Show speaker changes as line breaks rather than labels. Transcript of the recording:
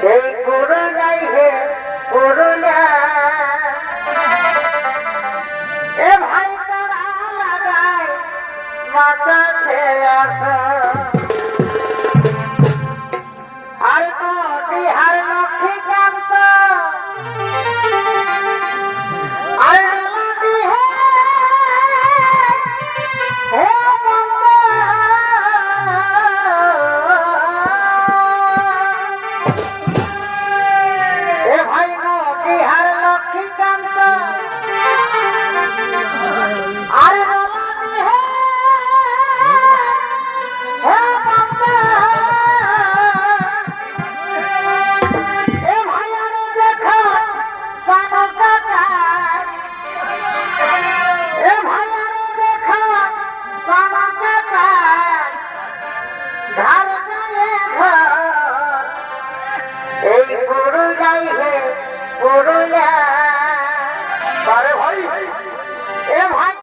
সেই এ ভাই তারা লাগায় মাথা ছেড়া এই পুরুলাই হে পুরুলা